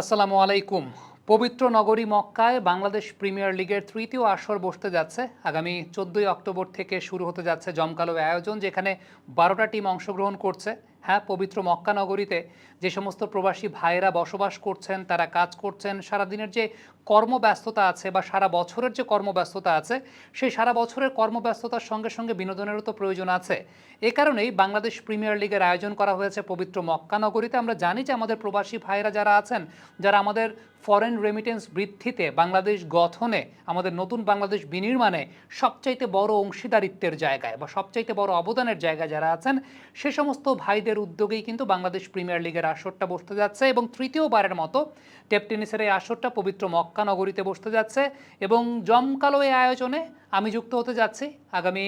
আসসালামু আলাইকুম। পবিত্র নগরী মক্কায় বাংলাদেশ প্রিমিয়ার লিগের তৃতীয় আসর বসতে যাচ্ছে। আগামী চোদ্দই অক্টোবর থেকে শুরু হতে যাচ্ছে জমকালো আয়োজন, যেখানে বারোটা টিম অংশগ্রহণ করছে। হ্যাঁ পবিত্র মক্কা নগরীতে যে সমস্ত প্রবাসী ভাইয়েরা বসবাস করছেন, তারা কাজ করছেন, সারাদিনের যে কর্মব্যস্ততা আছে বা সারা বছরের যে কর্মব্যস্ততা আছে, সেই সারা বছরের কর্মব্যস্ততার সঙ্গে সঙ্গে বিনোদনেরও তো প্রয়োজন আছে। এ কারণেই বাংলাদেশ প্রিমিয়ার লিগের আয়োজন করা হয়েছে পবিত্র মক্কা নগরীতে। আমরা জানি যে আমাদের প্রবাসী ভাইয়েরা যারা আছেন, যারা আমাদের ফরেন রেমিটেন্স বৃদ্ধিতে বাংলাদেশ গঠনে, আমাদের নতুন বাংলাদেশ বিনির্মাণে সবচাইতে বড় অংশীদারিত্বের জায়গায় বা সবচাইতে বড় অবদানের জায়গায় যারা আছেন, সে সমস্ত ভাইদের উদ্যোগেই কিন্তু বাংলাদেশ প্রিমিয়ার লিগের আসরটা বসতে যাচ্ছে এবং তৃতীয়বারের মতো টেপ টেনিসের এই আসরটা পবিত্র মক্কা নগরীতে বসতে যাচ্ছে এবং জমকালো এই আয়োজনে আমি যুক্ত হতে যাচ্ছি। আগামী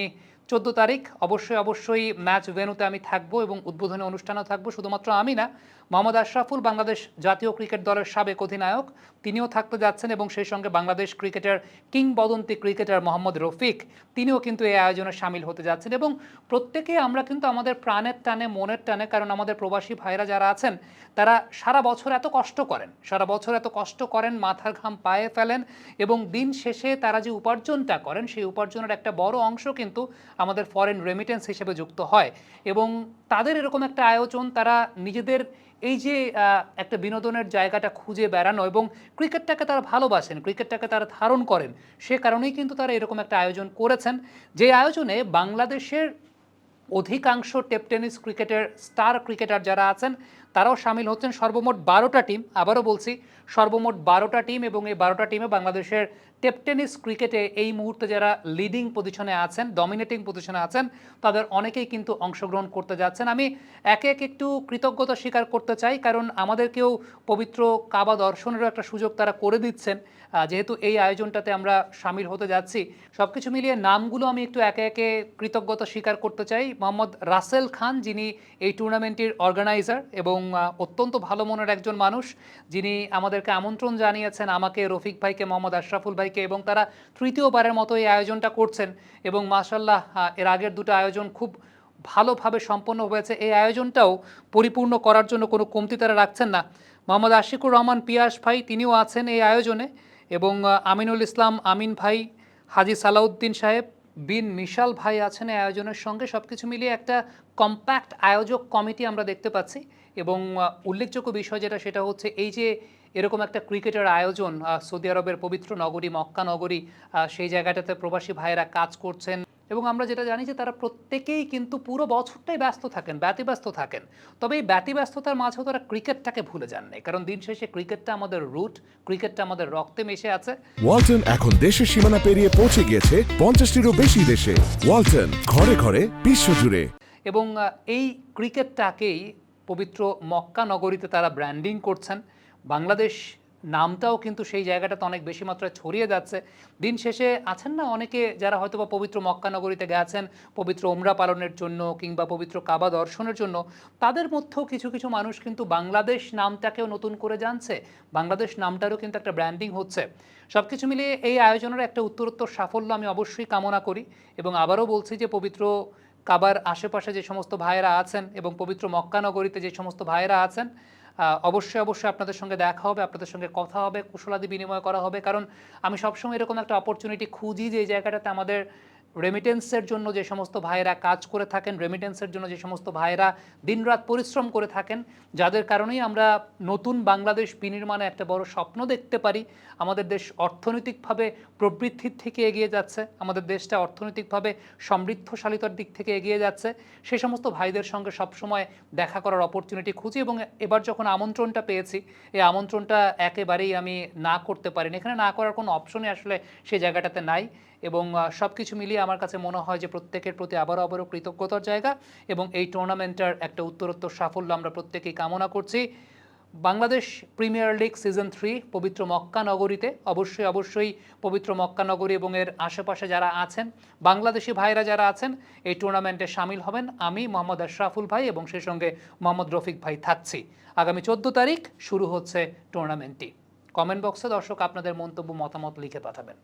চোদ্দ তারিখ। অবশ্যই অবশ্যই ম্যাচ ভেনুতে আমি থাকব এবং উদ্বোধনী অনুষ্ঠানেও থাকব। শুধুমাত্র আমি না, মোহাম্মদ আশরাফুল বাংলাদেশ জাতীয় ক্রিকেট দলের সাবেক অধিনায়ক, তিনিও থাকতে যাচ্ছেন এবং সেই সঙ্গে বাংলাদেশ ক্রিকেটের কিংবদন্তি ক্রিকেটার মোহাম্মদ রফিক, তিনিও কিন্তু এই আয়োজনে সামিল হতে যাচ্ছেন এবং প্রত্যেকে আমরা কিন্তু আমাদের প্রাণের টানে, মনের টানে, কারণ আমাদের প্রবাসী ভাইরা যারা আছেন, তারা সারা বছর এত কষ্ট করেন, সারা বছর এত কষ্ট করেন, মাথার ঘাম পায়ে ফেলেন এবং দিন শেষে তারা যে উপার্জনটা করেন, সেই উপার্জনের একটা বড় অংশ কিন্তু আমাদের ফরেন রেমিটেন্স হিসেবে যুক্ত হয় এবং তাদের এরকম একটা আয়োজন তারা নিজেদের এই যে একটা বিনোদনের জায়গাটা খুঁজে বেড়ানো এবং ক্রিকেটটাকে তারা ভালোবাসেন, ক্রিকেটটাকে তারা ধারণ করেন, সে কারণেই কিন্তু তারা এরকম একটা আয়োজন করেছেন। যে আয়োজনে বাংলাদেশের অধিকাংশ টেপ টেনিস ক্রিকেটের স্টার ক্রিকেটার যারা আছেন তারাও সামিল হচ্ছেন সর্বমোট বারোটা টিম। আবারও বলছি, সর্বমোট বারোটা টিম এবং এই বারোটা টিমে বাংলাদেশের টেপ টেনিস ক্রিকেটে এই মুহূর্তে যারা লিডিং পজিশনে আছেন ডমিনেটিং পজিশনে আছেন, তাদের অনেকেই কিন্তু অংশগ্রহণ করতে যাচ্ছেন। আমি একে এক একটু কৃতজ্ঞতা স্বীকার করতে চাই, কারণ আমাদেরকেও পবিত্র কাবা দর্শনেরও একটা সুযোগ তারা করে দিচ্ছেন। যেহেতু এই আয়োজনটাতে আমরা সামিল হতে যাচ্ছি সব কিছু মিলিয়ে নামগুলো আমি একটু একে একে কৃতজ্ঞতা স্বীকার করতে চাই। মোহাম্মদ রাসেল খান, যিনি এই টুর্নামেন্টের অর্গানাইজার এবং অত্যন্ত ভালো মনের একজন মানুষ যিনি আমাদেরকে আমন্ত্রণ জানিয়েছেন আমাকে, রফিক ভাইকে, মোহাম্মদ আশরাফুল ভাইকে এবং তারা তৃতীয়বারের মতো এই আয়োজনটা করছেন এবং মাসাল্লাহ এর আগের দুটো আয়োজন খুব ভালোভাবে সম্পন্ন হয়েছে। এই আয়োজনটাও পরিপূর্ণ করার জন্য কোনো কমতি তারা রাখছেন না। মোহাম্মদ আশিকুর রহমান, পিয়াস ভাই তিনিও আছেন এই আয়োজনে এবং আমিনুল ইসলাম, আমিন ভাই, হাজি সালাউদ্দিন সাহেব বিন মিশাল ভাই আছেন আয়োজনের সঙ্গে। সব কিছু মিলিয়ে একটা কম্প্যাক্ট আয়োজক কমিটি আমরা দেখতে পাচ্ছি এবং উল্লেখযোগ্য বিষয় যেটা সেটা হচ্ছে এই যে এরকম একটা ক্রিকেটের আয়োজন সৌদি আরবের পবিত্র নগরী মক্কা নগরী সেই জায়গাটাতে প্রবাসী ভাইয়েরা কাজ করছেন। এবং আমরা যেটা জানি যে তারা প্রত্যেকেই কিন্তু পুরো বছরটাই ব্যস্ত থাকেন ব্যতিব্যস্ত থাকেন। তবে এই ব্যতিব্যস্ততার মাঝেও তারা ক্রিকেটটাকে ভুলে যান নাই। কারণ দিন শেষে ক্রিকেটটা আমাদের রুট ক্রিকেটটা আমাদের রক্তে মিশে আছে। ওয়ালটন এখন দেশের সীমানা পেরিয়ে পৌঁছে গিয়েছে পঞ্চাশটিরও বেশি দেশে। ওয়ালটন ঘরে ঘরে বিশ্বজুড়ে এবং এই ক্রিকেটটাকেই পবিত্র মক্কা নগরীতে তারা ব্র্যান্ডিং করছেন। বাংলাদেশ নামটাও কিন্তু সেই জায়গাটাতে অনেক বেশি মাত্রায় ছড়িয়ে যাচ্ছে। দিন শেষে আছেন না অনেকে যারা হয়তো বা পবিত্র মক্কানগরীতে গেছেন, পবিত্র ওমরা পালনের জন্য কিংবা পবিত্র কাবা দর্শনের জন্য। তাদের মধ্যেও কিছু কিছু মানুষ কিন্তু বাংলাদেশ নামটাকেও নতুন করে জানছে। বাংলাদেশ নামটারও কিন্তু একটা ব্র্যান্ডিং হচ্ছে। সব কিছু মিলিয়ে এই আয়োজনের একটা উত্তরোত্তর সাফল্য আমি অবশ্যই কামনা করি এবং আবারও বলছি যে পবিত্র কাবার আশেপাশে যে সমস্ত ভাইয়েরা আছেন এবং পবিত্র মক্কানগরীতে যে সমস্ত ভাইয়েরা আছেন অবশ্যই অবশ্যই আপনাদের সঙ্গে দেখা হবে, আপনাদের সঙ্গে কথা হবে, কুশলাদি বিনিময় করা হবে। কারণ আমি সবসময় এরকম একটা অপরচুনিটি খুঁজি যে জায়গাটাতে আমাদের রেমিটেন্সের জন্য যে সমস্ত ভাইয়েরা কাজ করে থাকেন রেমিটেন্সের জন্য যে সমস্ত ভাইয়েরা দিনরাত পরিশ্রম করে থাকেন, যাদের কারণেই আমরা নতুন বাংলাদেশ বিনির্মাণে একটা বড় স্বপ্ন দেখতে পারি। আমাদের দেশ অর্থনৈতিকভাবে প্রবৃদ্ধির থেকে এগিয়ে যাচ্ছে, আমাদের দেশটা অর্থনৈতিকভাবে সমৃদ্ধশালিতার দিক থেকে এগিয়ে যাচ্ছে। সেই সমস্ত ভাইদের সঙ্গে সবসময় দেখা করার অপরচুনিটি খুঁজি এবং এবার যখন আমন্ত্রণটা পেয়েছি, এই আমন্ত্রণটা একেবারেই আমি না করতে পারিনি। এখানে না করার কোনো অপশনই আসলে সেই জায়গাটাতে নাই এবং সব কিছু মিলিয়ে আমার কাছে মনে হয় যে প্রত্যেকের প্রতি আবারও আবারও কৃতজ্ঞতার জায়গা এবং এই টুর্নামেন্টের একটা উত্তরোত্তর সাফল্য আমরা প্রত্যেকেই কামনা করছি। Bangladesh premier league season three পবিত্র মক্কা নগরীতে অবশ্যই অবশ্যই পবিত্র মক্কা নগরী এবং এর আশেপাশে যারা আছেন, বাংলাদেশি ভাইরা যারা আছেন, এই টুর্নামেন্টে সামিল হবেন আমি মোহাম্মদ আশরাফুল ভাই এবং সেই সঙ্গে মোহাম্মদ রফিক ভাই থাকছি। আগামী চোদ্দ তারিখ শুরু হচ্ছে টুর্নামেন্টটি কমেন্ট বক্সে দর্শক আপনাদের মন্তব্য, মতামত লিখে পাঠাবেন।